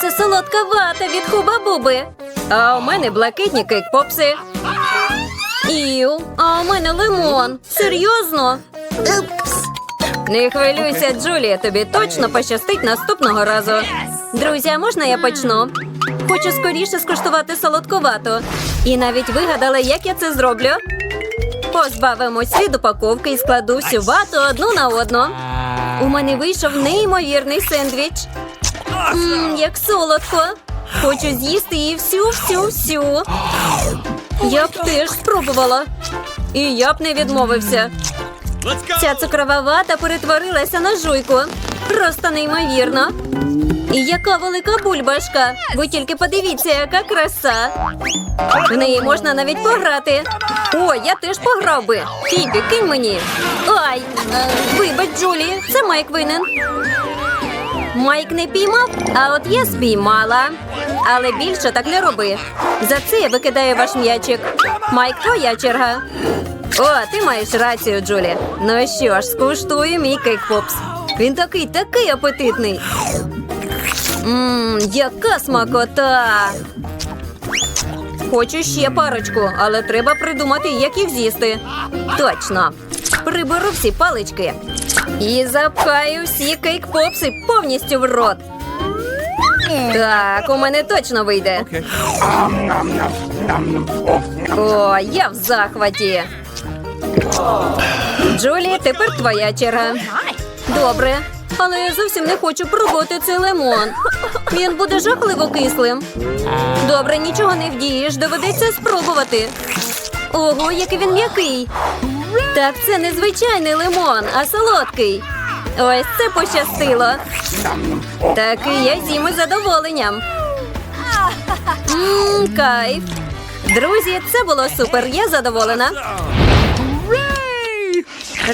це солодка вата від хуба-буби. А у мене блакитні кейк-попси. Іу, а у мене лимон. Серйозно? Не хвилюйся, Джулія, тобі точно пощастить наступного разу. Друзі, а можна я почну? Хочу скоріше скуштувати солодковату. І навіть вигадала, як я це зроблю. Позбавимось від упаковки і складу всю вату одну на одну. У мене вийшов неймовірний сендвіч. Мм, як солодко. Хочу з'їсти її всю-всю-всю. Я б теж спробувала. І я б не відмовився. Ця цукрова вата перетворилася на жуйку. Просто неймовірно. І яка велика бульбашка. Ви тільки подивіться, яка краса. В неї можна навіть пограти. О, я теж пограв би. Фібі, кинь мені. Ай! Вибач, Джулі, це Майк винен. Майк не піймав, а от я спіймала. Але більше так не роби. За це я викидаю ваш м'ячик. Майк, твоя черга. О, ти маєш рацію, Джулі. Ну що ж, скуштую мій кейк-попс. Він такий, такий апетитний. Ммм, яка смакота. Хочу ще парочку, але треба придумати, як їх з'їсти. Точно. Приберу всі палички. І запхаю всі кейк-попси повністю в рот. Так, у мене точно вийде. О, я в захваті. Джулі, тепер твоя черга. Добре. Але я зовсім не хочу пробувати цей лимон. Він буде жахливо кислим. Добре, нічого не вдієш, доведеться спробувати. Ого, який він м'який. Так це не звичайний лимон, а солодкий. Ось це пощастило. Такий я з'їм із задоволенням. Мм, кайф. Друзі, це було супер. Я задоволена.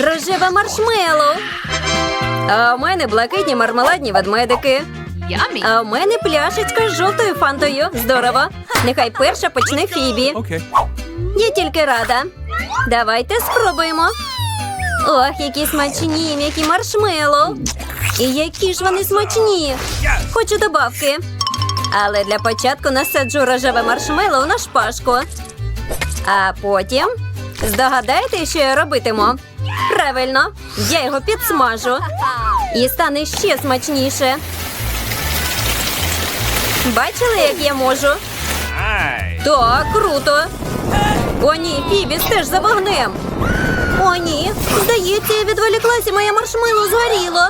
Рожева маршмело. А у мене блакитні мармеладні ведмедики. А у мене пляшечка з жовтою фантою. Здорово. Нехай перша почне Фібі. Okay. Я тільки рада. Давайте спробуємо. Ох, які смачні, м'які маршмеллоу. І які ж вони смачні. Хочу добавки. Але для початку насаджу рожеве маршмеллоу на шпажку. А потім здогадайте, що я робитиму. Правильно, я його підсмажу. І стане ще смачніше. Бачили, як я можу? Так, круто. О, ні, Фібі, стеж за вогнем. О, ні. Здається, я відволіклася, моє маршмело згоріло.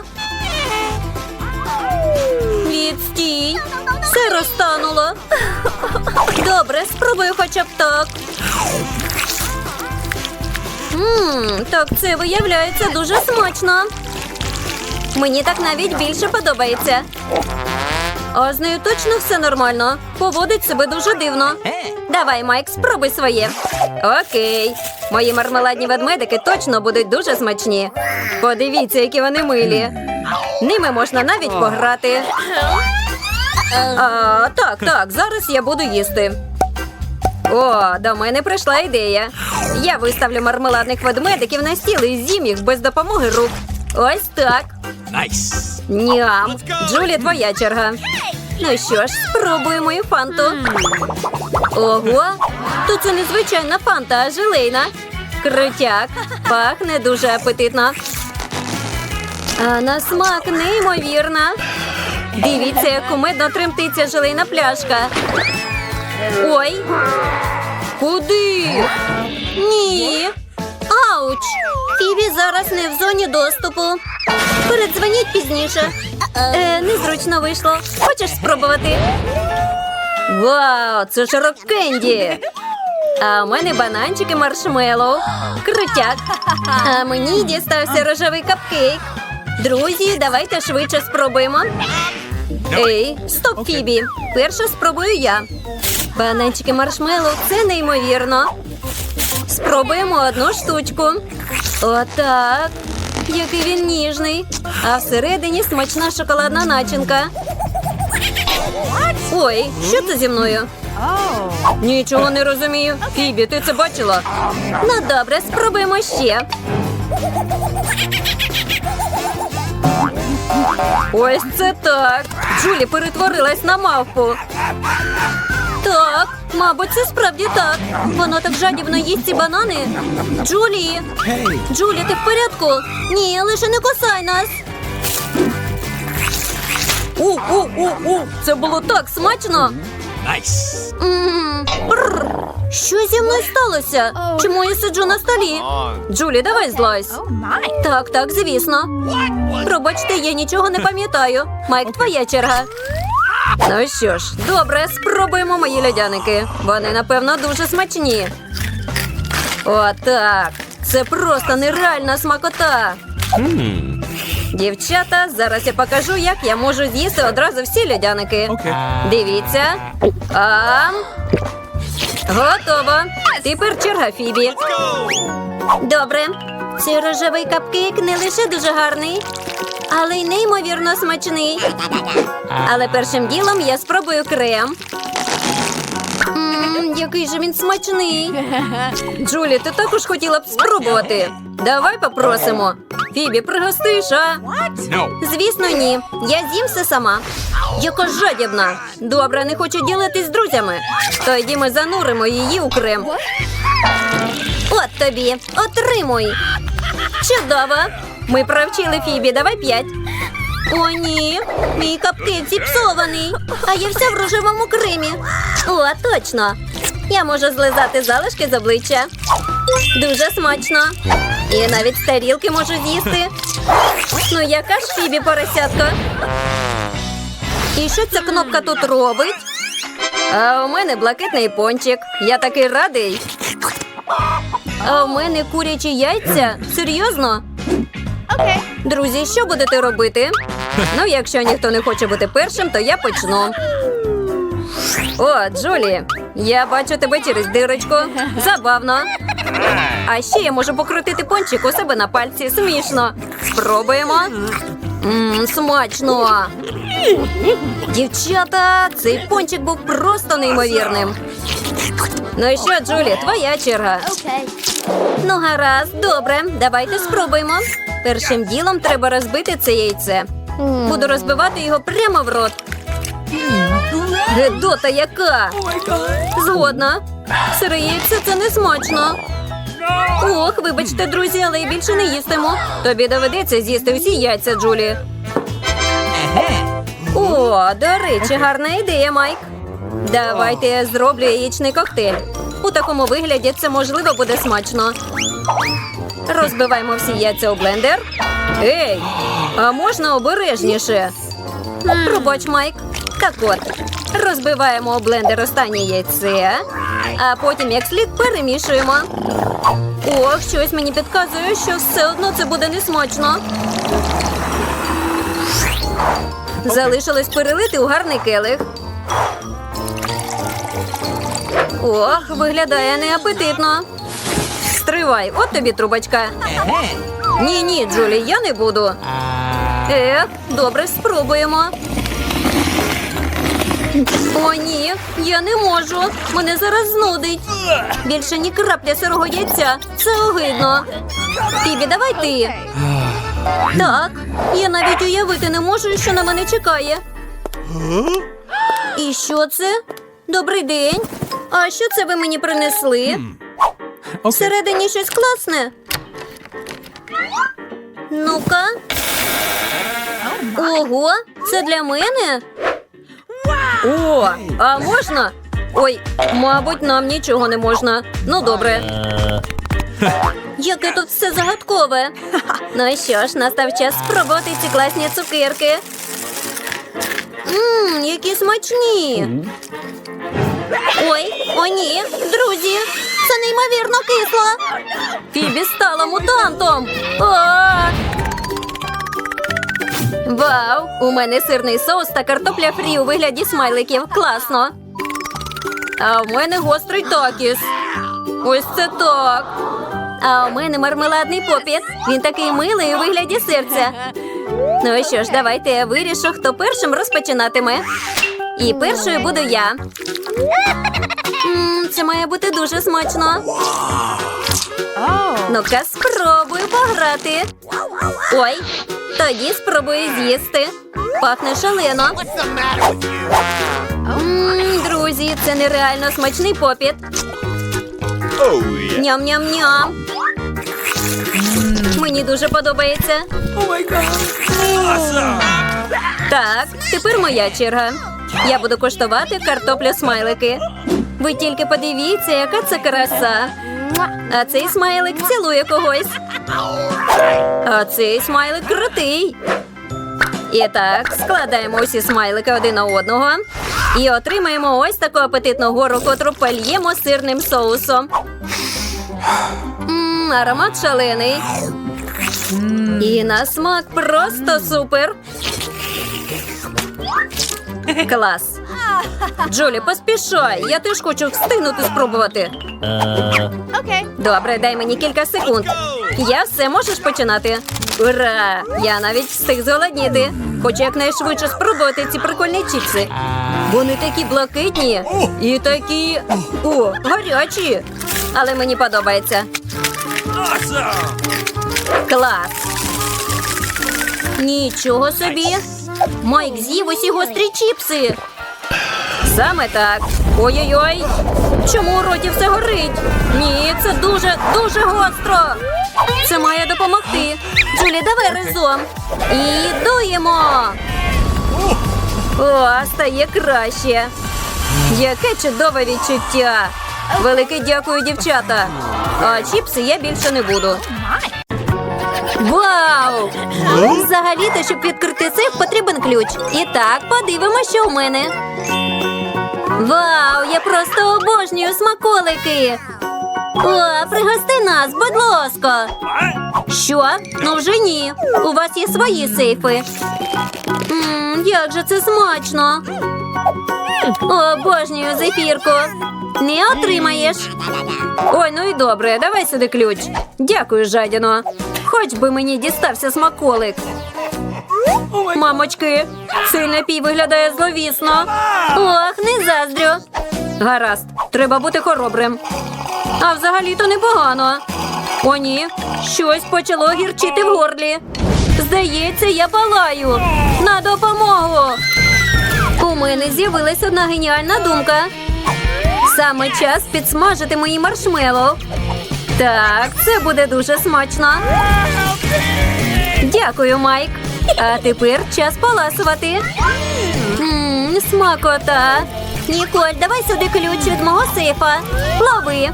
Відстій. Все розтануло. Добре, спробую хоча б так. Ммм, так це виявляється дуже смачно. Мені так навіть більше подобається. А з нею точно все нормально. Поводить себе дуже дивно. Давай, Майк, спробуй своє. Окей. Мої мармеладні ведмедики точно будуть дуже смачні. Подивіться, які вони милі. Ними можна навіть пограти. А, так, так, зараз я буду їсти. О, до мене прийшла ідея. Я виставлю мармеладних ведмедиків на стіл і з'їм їх без допомоги рук. Ось так. Nice. Ням. Джулі, твоя черга. Ну що ж, спробуємо і фанту. Ого, то це не звичайна фанта, а желейна. Крутяк. Пахне дуже апетитно. А на смак неймовірна. Дивіться, як кумедно тремтиться желейна пляшка. Ой. Куди? Ні. Ауч! Фібі зараз не в зоні доступу. Передзвоніть пізніше. Е, незручно вийшло. Хочеш спробувати? Вау, це ж рок-кенді! А у мене бананчики маршмеллоу. Крутяк. А мені дістався рожевий капкейк. Друзі, давайте швидше спробуємо. Ей, стоп, Фібі. Перше спробую я. Бананчики маршмеллоу – це неймовірно. Спробуємо одну штучку. Отак. Який він ніжний. А всередині смачна шоколадна начинка. Ой, що це зі мною? Нічого не розумію. Фібі, ти це бачила? Ну добре, спробуємо ще. Ось це так. Джулі перетворилась на мавпу. Так, мабуть, це справді так. Вона так жадібно їсть ці банани. Джулі! Джулі, ти в порядку? Ні, лише не кусай нас. У, у, у, у, це було так смачно. Бррр. Що зі мною сталося? Чому я сиджу на столі? Джулі, давай злазь. Так, так, звісно. Пробачте, я нічого не пам'ятаю. Майк, твоя черга. Ну що ж, добре, спробуємо мої льодяники. Вони, напевно, дуже смачні. Отак. Це просто нереальна смакота. Дівчата, зараз я покажу, як я можу з'їсти одразу всі льодяники. Okay. Дивіться. А... Готово. Тепер черга Фібі. Добре. Цей рожевий капкейк не лише дуже гарний, але й неймовірно смачний. Але першим ділом я спробую крем. Мм, який же він смачний. Джулі, ти також хотіла б спробувати. Давай попросимо. Фібі, пригостиш, а? Звісно, ні. Я з'їм все сама. Яка жадібна. Добре, не хочу ділитись з друзями. Тоді ми зануримо її у крем. От тобі, отримуй. Чудово. Ми провчили Фібі, давай п'ять. О, ні, мій капкейк зіпсований, а я вся в рожевому кремі. О, точно. Я можу злизати залишки з обличчя. Дуже смачно. І навіть з тарілки можу з'їсти. Ну, яка ж Фібі поросятка? І що ця кнопка тут робить? А у мене блакитний пончик. Я такий радий. А у мене курячі яйця? Серйозно? Друзі, що будете робити? Ну, якщо ніхто не хоче бути першим, то я почну. О, Джолі, я бачу тебе через дирочку. Забавно. А ще я можу покрутити пончик у себе на пальці. Смішно. Спробуємо. Мм, смачно. Дівчата, цей пончик був просто неймовірним. Ну і що, Джулі, твоя черга. Ну, гаразд, добре, давайте спробуємо. Першим ділом треба розбити це яйце. Буду розбивати його прямо в рот. Гедота яка? Згодна. Сире яйце це не смачно. Ох, вибачте, друзі, але я більше не їстиму. Тобі доведеться з'їсти всі яйця, Джулі. О, до речі, гарна ідея, Майк. Давайте я зроблю яєчний коктейль. У такому вигляді це можливо буде смачно. Розбиваємо всі яйця у блендер. Ей, а можна обережніше? Пробач, Майк. Так от, розбиваємо у блендер останнє яйце, а потім як слід перемішуємо. Ох, щось мені підказує, що все одно це буде несмачно. Залишилось перелити у гарний келих. Ох, виглядає неапетитно. Стривай, от тобі трубочка. Ні, ні, Джулі, я не буду. Ех, добре, спробуємо. О, ні, я не можу. Мене зараз знудить. Більше ні крапля сирого яйця. Це огидно. Фібі, давай ти. Так, я навіть уявити не можу, що на мене чекає. І що це? Добрий день. А що це ви мені принесли? Всередині щось класне. Ну-ка. Ого, це для мене? О, а можна? Ой, мабуть, нам нічого не можна. Ну, добре. Яке тут все загадкове. Ну і що ж, настав час спробувати ці класні цукерки. Ммм, які смачні. Ой, о ні, друзі, це неймовірно кисло. Фібі стала мутантом. А! Вау! У мене сирний соус та картопля фрі у вигляді смайликів. Класно. А в мене гострий такіс. Ось це так. А у мене мармеладний попіт. Він такий милий у вигляді серця. Ну що ж, давайте я вирішу, хто першим розпочинатиме. І першою буду я. М, це має бути дуже смачно. Ну-ка, спробую пограти. Ой, тоді спробую з'їсти. Пахне шалено. М, Друзі, це нереально смачний попіт. Oh yeah. Ням-ням-ням. Мені дуже подобається. Так, тепер моя черга. Я буду коштувати картоплю смайлики. Ви тільки подивіться, яка це краса. А цей смайлик цілує когось. А цей смайлик крутий. І так, складаємо усі смайлики один на одного. І отримаємо ось таку апетитну гору, котру пальємо сирним соусом. Мм, аромат шалений. І на смак просто супер. Клас. Джулі, поспішай. Я теж хочу встигнути спробувати. Добре, дай мені кілька секунд. Я все можеш починати. Ура! Я навіть встиг зголодніти. Хочу якнайшвидше спробувати ці прикольні чіпси. Вони такі блакитні і такі о, гарячі. Але мені подобається. Клас. Нічого собі. Майк з'їв усі гострі чіпси. Саме так. Ой-ой-ой. Чому у роті все горить? Ні, це дуже, дуже гостро. Це має допомогти. Джулі, давай разом. І дуємо. О, стає краще. Яке чудове відчуття. Велике дякую, дівчата. А чіпси я більше не буду. Вау! Взагалі-то, щоб відкрити сейф, потрібен ключ. І так, подивимося, що в мене. Вау! Я просто обожнюю смаколики. О, пригости нас, будь ласка. Що? Ну вже ні. У вас є свої сейфи. Мм, як же це смачно. Обожнюю зефірку. Не отримаєш. Ой, ну і добре, давай сюди ключ. Дякую, жадіно. Хоч би мені дістався смаколик. Мамочки, цей напій виглядає зловісно. Ох, не заздрю. Гаразд, треба бути хоробрим. А взагалі-то непогано. О, ні, щось почало гірчити в горлі. Здається, я палаю. На допомогу. У мене з'явилась одна геніальна думка. Саме час підсмажити мої маршмеллоу. Так, це буде дуже смачно. Дякую, Майк. А тепер час поласувати. Смакота. Ніколь, давай сюди ключ від мого сейфа. Лови.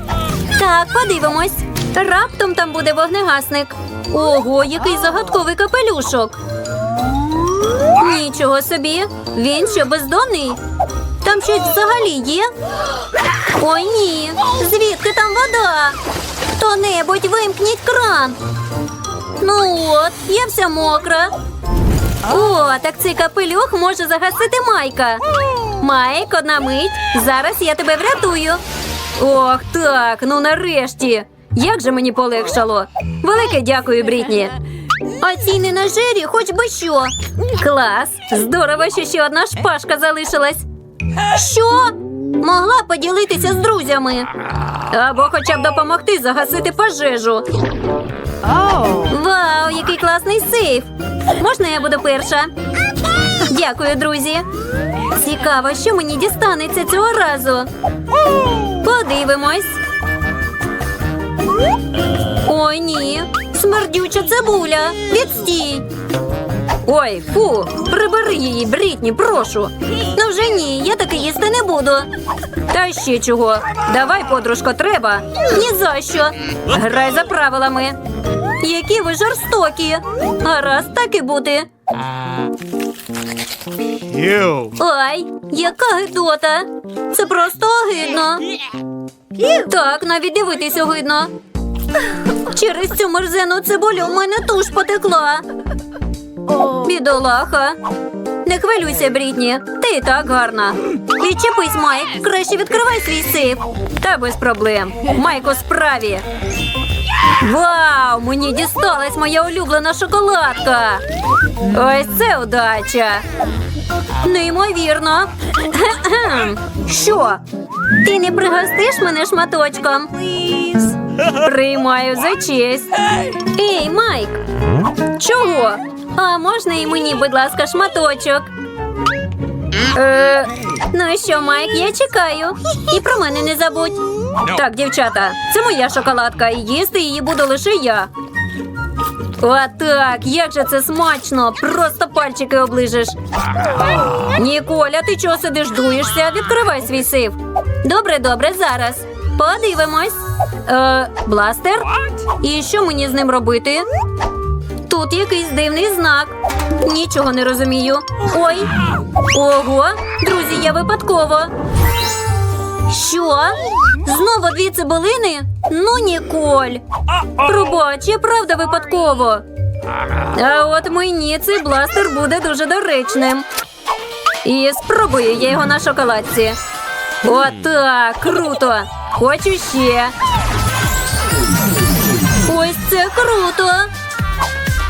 Так, подивимось. Раптом там буде вогнегасник. Ого, який загадковий капелюшок. Нічого собі. Він що бездомний? Там щось взагалі є? Ой, ні. Звідки там вода? Хто-небудь вимкніть кран. Ну от, я вся мокра. О, так цей капелюх може загасити Майка. Майк, одна мить. Зараз я тебе врятую. Ох, так, ну нарешті. Як же мені полегшало. Велике дякую, Брітні. А ці не на жирі, хоч би що. Клас. Здорово, що ще одна шпажка залишилась. Що? Могла поділитися з друзями. Або хоча б допомогти загасити пожежу. Вау, який класний сейф! Можна я буду перша? Дякую, друзі. Цікаво, що мені дістанеться цього разу. Подивимось. Ой, ні. Смердюча цибуля. Відстій. Ой, фу, прибери її, Брітні, прошу. Ну вже ні, я таки їсти не буду. Та ще чого. Давай, подружко, треба. Ні за що. Грай за правилами. Які ви жорстокі. Гаразд, так і бути. Ой, яка гидота. Це просто огидно. Так, навіть дивитись огидно. Через цю мерзену цибулю в мене туш потекла. Бідолаха. Не хвилюйся, Брітні. Ти і так гарна. Відчепись, Майк. Краще відкривай свій сейф. Та без проблем. Майк у справі. Вау! Мені дісталась моя улюблена шоколадка. Ось це удача. Неймовірно. Що? Ти не пригостиш мене шматочком? Приймаю за честь. Ей, Майк! Чого? А можна і мені, будь ласка, шматочок? Е, ну і що, Майк, я чекаю. І про мене не забудь. Так, дівчата, це моя шоколадка, і їсти її буду лише я. Отак, як же це смачно! Просто пальчики оближеш. Ніколя, ти чого сидиш, дуєшся? Відкривай свій сейф. Добре, добре, зараз. Подивимось. Е, бластер? І що мені з ним робити? Тут якийсь дивний знак. Нічого не розумію. Ой. Ого, друзі, я випадково. Що? Знову дві цибулини? Ну, Ніколь. Пробач, я правда випадково. А от мені цей бластер буде дуже доречним. І спробую я його на шоколадці. Отак, круто! Хочу ще. Ось це круто.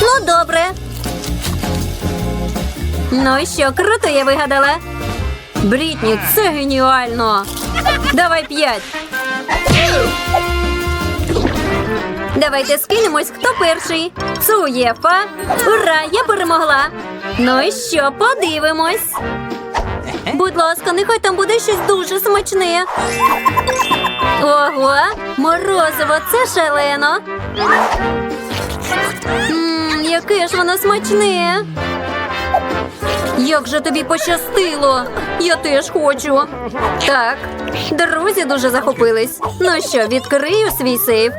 Ну, добре. Ну що, круто я вигадала. Брітні, це геніально. Давай п'ять. Давайте скинемось, хто перший. Цуєфа. Ура, я перемогла. Ну і що, подивимось. Будь ласка, нехай там буде щось дуже смачне. Ого, морозиво, це шалено. Яке ж воно смачне. Як же тобі пощастило? Я теж хочу. Так, друзі дуже захопились. Ну що, відкрию свій сейф.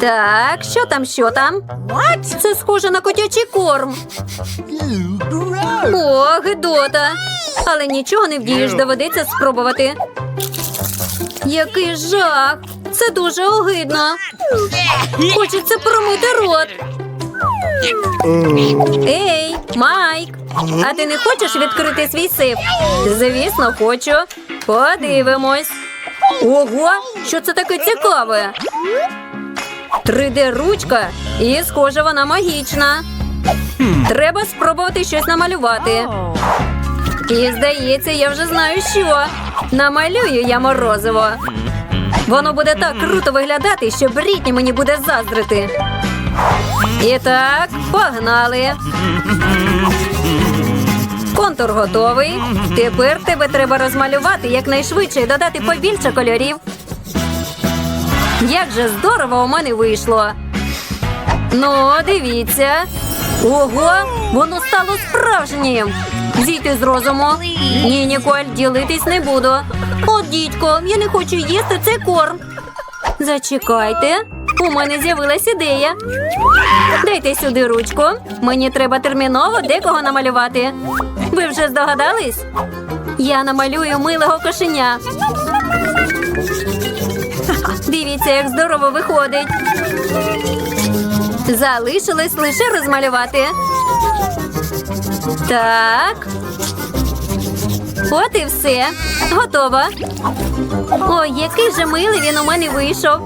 Так, що там, що там? Це схоже на котячий корм. О, гидота. Але нічого не вдієш, доведеться спробувати. Який жах! Це дуже огидно. Хочеться промити рот. Ей, Майк! А ти не хочеш відкрити свій сейф? Звісно, хочу. Подивимось. Ого, що це таке цікаве? 3D ручка, і схоже, вона магічна. Треба спробувати щось намалювати. І здається, я вже знаю, що. Намалюю я морозиво. Воно буде так круто виглядати, що Брітні мені буде заздрити. І так, погнали. Контур готовий. Тепер тебе треба розмалювати якнайшвидше і додати побільше кольорів. Як же здорово у мене вийшло. Ну, дивіться. Ого, воно стало справжнім. Зійти з розуму. Ні, Ніколь, ділитись не буду. От, дідько, я не хочу їсти цей корм. Зачекайте, у мене з'явилась ідея. Дайте сюди ручку. Мені треба терміново декого намалювати. Ви вже здогадались? Я намалюю милого кошеня. Дивіться, як здорово виходить. Залишилось лише розмалювати. Так. От і все. Готово. Ой, який же милий він у мене вийшов.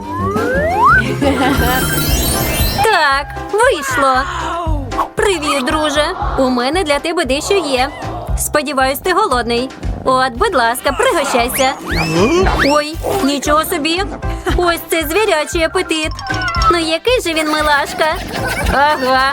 Так, вийшло. Привіт, друже. У мене для тебе дещо є. Сподіваюсь, ти голодний. От, будь ласка, пригощайся. Ой, нічого собі. Ось це звірячий апетит. Ну який же він милашка? Ага.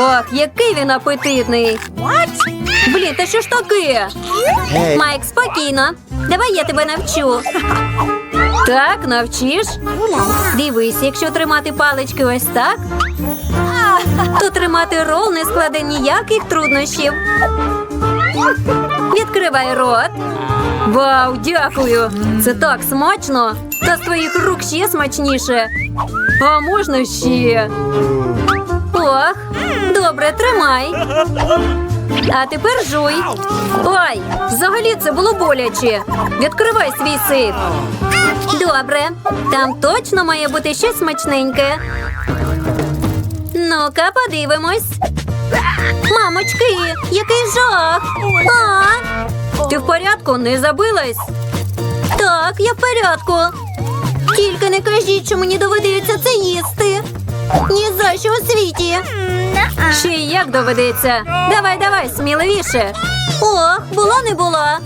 Ох, який він апетитний. Блін, та що ж таке? Майк, спокійно. Давай я тебе навчу. Так, навчиш? Дивись, якщо тримати палички ось так, то тримати рол не складе ніяких труднощів. Відкривай рот. Вау, дякую! Це так смачно! Та з твоїх рук ще смачніше. А можна ще? Ох, добре, тримай. А тепер жуй. Ой, взагалі це було боляче. Відкривай свій сип. Добре, там точно має бути щось смачненьке. Ну-ка, подивимось. Мамочки, який жах! А! Ти в порядку не забилась? Так, я в порядку. Тільки не кажіть, що мені доведеться це їсти. Ні за що у світі. Ще й як доведеться. Давай, давай, сміливіше. Ох, була не була.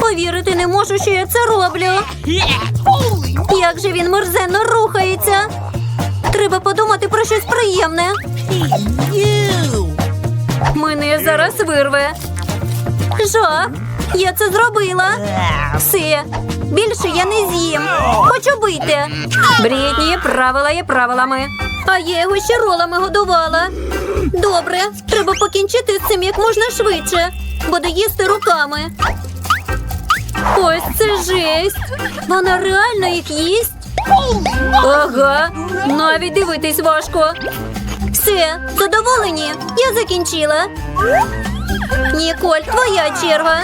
Повірити не можу, що я це роблю. Як же він мерзенно рухається. Треба подумати про щось приємне. Мене зараз вирве. Жах, я це зробила. Все, більше я не з'їм. Хочу бити. Брітні, правила є правилами. А я його ще ролами годувала. Добре, треба покінчити з цим як можна швидше. Буду їсти руками. Ось це жесть. Вона реально їх їсть. Ага, навіть дивитись важко. Все, задоволені? Я закінчила. Ніколь, твоя черга.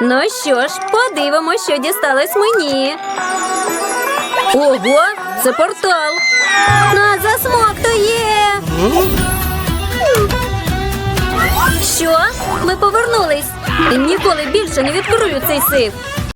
Ну що ж, подивимось, що дісталось мені. Ого, це портал. На засмоктує. Що? Ми повернулись. І ніколи більше не відкрию цей сейф.